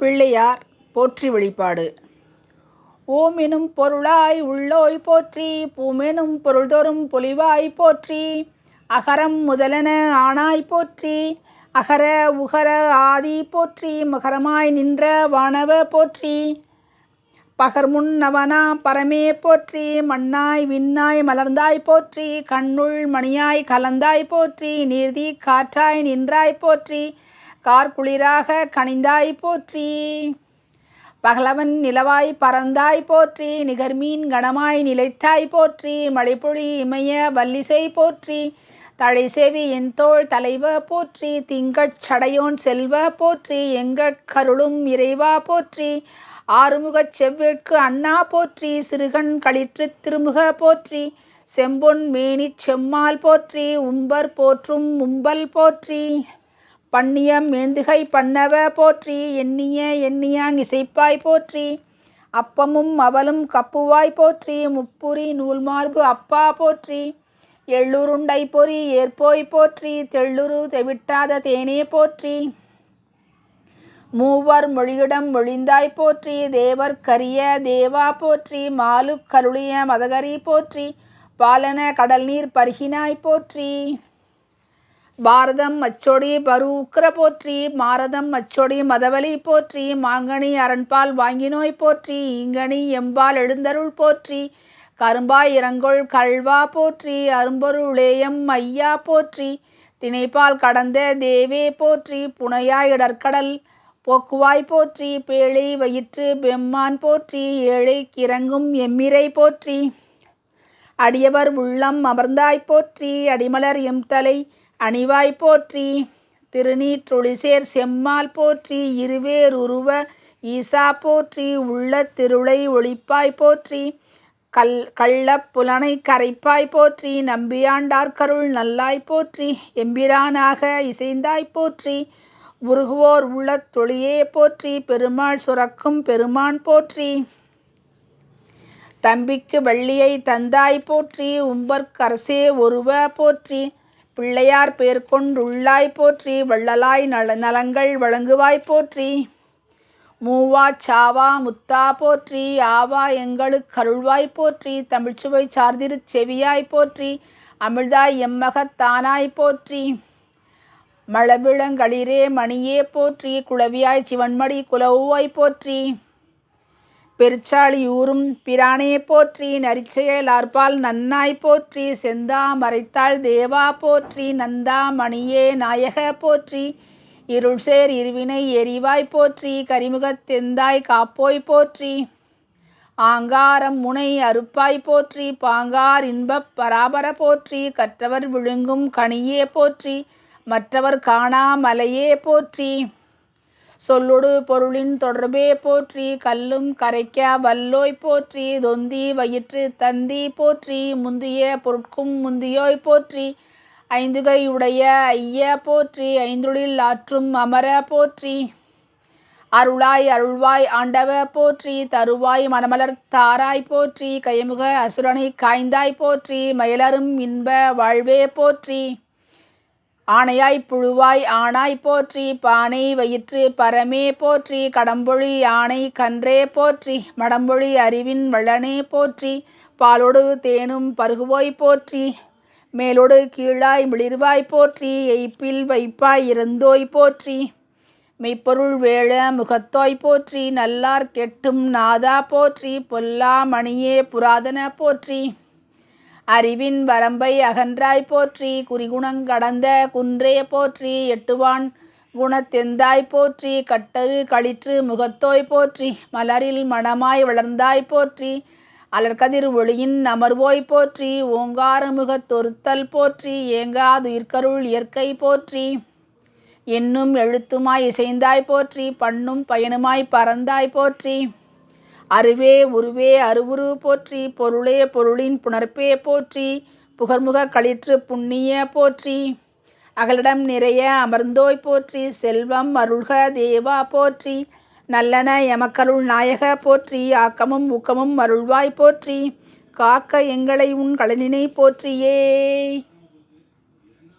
பிள்ளையார் போற்றி வெளிப்பாடு ஓமெனும் பொருளாய் உள்ளோய் போற்றி பூமெனும் பொருள்தோறும் பொலிவாய் போற்றி அகரம் முதலென ஆனாய் போற்றி அகர உகர ஆதி போற்றி மகரமாய் நின்ற வானவ போற்றி பகர்முன் நவனா பரமே போற்றி மண்ணாய் விண்ணாய் மலர்ந்தாய் போற்றி கண்ணுள் மணியாய் கலந்தாய் போற்றி நீர்தி காற்றாய் நின்றாய் போற்றி கார்குளிராக கனிந்தாய் போற்றி. பகலவன் நிலவாய் பறந்தாய் போற்றி. நிகர்மீன் கணமாய் நிலைத்தாய் போற்றி. மழைப்பொழி இமய வல்லிசை போற்றி. தழைசேவி என் தோள் தலைவ போற்றி. திங்கட் சடையோன் செல்வ போற்றி. எங்கட் கருளும் இறைவா போற்றி. ஆறுமுகச் செவ்வேட்கு அண்ணா போற்றி. சிறுகண் களிற்று திருமுக போற்றி. செம்பொன் மேனிச் செம்மால் போற்றி. உம்பர் போற்றும் உம்பல் போற்றி. பண்ணியம் மேந்துகை பண்ணவ போற்றி எண்ணிய எண்ணியாங் இசைப்பாய் போற்றி அப்பமும் அவலும் கப்புவாய் போற்றி முப்புரி நூல்மார்பு அப்பா போற்றி எள்ளுருண்டை பொறி ஏற்போய் போற்றி தெள்ளுரு தெவிட்டாத தேனே போற்றி மூவர் மொழியிடம் மொழிந்தாய் போற்றி தேவர் கரிய தேவா போற்றி மாலு கருளிய மதகரி போற்றி பாலன கடல் நீர் பருகினாய் போற்றி. பாரதம் அச்சொடி பருவுக்கிர போற்றி மாரதம் அச்சொடி மதவலி போற்றி மாங்கனி அரண்பால் வாங்கினோய் போற்றி இங்கனி எம்பால் எழுந்தருள் போற்றி கரும்பாய் இறங்கொள் கல்வா போற்றி அரும்பொருளேயம் ஐயா போற்றி திணைப்பால் கடந்த தேவே போற்றி புனையாய் இடற்கடல் போக்குவாய் போற்றி பேழை வயிற்று பெம்மான் போற்றி ஏழை கிறங்கும் எம்மிரை போற்றி அடியவர் உள்ளம் அமர்ந்தாய் போற்றி அடிமலர் எம் தலை அணிவாய் போற்றி. திருநீற்றொளிசேர் செம்மால் போற்றி. இருவேர் உருவ ஈசா போற்றி. உள்ள திருளை ஒளிப்பாய் போற்றி. கல் கள்ளப் புலனை கரைப்பாய் போற்றி. நம்பியாண்டார்கருள் நல்லாய் போற்றி. எம்பிரானாக இசைந்தாய் போற்றி. உருகுவோர் உள்ள தொழியே போற்றி. பெருமாள் சுரக்கும் பெருமான் போற்றி. தம்பிக்கு வள்ளியை தந்தாய் போற்றி. உம்பர்க்கரசே ஒருவ போற்றி. பிள்ளையார் பேர் கொண்டுள்ளாய் போற்றி வள்ளலாய் நல நலங்கள் வழங்குவாய் போற்றி. மூவா சாவா முத்தா போற்றி ஆவா எங்களுக்கு கருள்வாய் போற்றி. தமிழ்ச்சுவை சார்திருச் செவியாய் போற்றி அமிழ்தாய் எம்மகத்தானாய் போற்றி. மழவிளங்களிரே மணியே போற்றி குளவியாய் சிவன்மடி குலவுவாய் போற்றி. பெருச்சாளியூரும் பிரானே போற்றி நரிச்செயல் ஆர்பால் நன்னாய் போற்றி செந்தா மறைத்தாள் தேவா போற்றி நந்தா மணியே நாயக போற்றி இருள்சேர் இருவினை எரிவாய் போற்றி கரிமுகத் தெந்தாய் காப்போய் போற்றி ஆங்காரம் முனை அறுப்பாய் போற்றி பாங்கார் இன்பப் பராபர போற்றி கற்றவர் விழுங்கும் கனியே போற்றி மற்றவர் காணா மலையே போற்றி. சொல்லொடு பொருளின் தொடர்பே போற்றி கல்லும் கரைக்க வல்லோய் போற்றி தொந்தி வயிற்று தந்தி போற்றி முந்திய பொருட்கும் முந்தியோய் போற்றி ஐந்துகை உடைய ஐய போற்றி ஐந்தொழில் ஆற்றும் அமர போற்றி அருளாய் அருள்வாய் ஆண்டவ போற்றி தருவாய் மனமலர் தாராய் போற்றி கைமுக அசுரனை காய்ந்தாய் போற்றி மயிலரும் இன்ப வாழ்வே போற்றி. ஆணையாய் புழுவாய் ஆனாய் போற்றி பானை வயிற்று பரமே போற்றி கடம்பொழி யானை கன்றே போற்றி மடம்பொழி அறிவின் வளனே போற்றி பாலொடு தேனும் பருகுவோய் போற்றி மேலோடு கீழாய் மிளிர்வாய் போற்றி எய்ப்பில் வைப்பாய் இறந்தோய் போற்றி மெய்ப்பொருள் வேள முகத்தோய் போற்றி நல்லார் கெட்டும் நாதா போற்றி பொல்லா மணியே புராதன போற்றி. அறிவின் வரம்பை அகன்றாய் போற்றி குறிகுணங்கடந்த குன்றே போற்றி எட்டுவான் குணத்தெந்தாய் போற்றி கட்டரு களிற்று முகத்தோய் போற்றி மலரில் மணமாய் வளர்ந்தாய் போற்றி அலர்கதிர் ஒளியின் அமர்வோய் போற்றி ஓங்கார முகத்தொருத்தல் போற்றி ஏங்காதுயிர்கருள் இயற்கை போற்றி என்னும் எழுத்துமாய் இசைந்தாய் போற்றி பண்ணும் பயனுமாய் பறந்தாய் போற்றி. அருவே உருவே அருவுரு போற்றி பொருளே பொருளின் புணர்ப்பே போற்றி புகர்முக களிற்று புண்ணிய போற்றி. அகலிடம் நிறைய அமர்ந்தோய் போற்றி செல்வம் அருள்க தேவா போற்றி. நல்லன எமக்கருள் நாயக போற்றி ஆக்கமும் ஊக்கமும் அருள்வாய் போற்றி. காக்க எங்களை உன் கலனினை போற்றியே.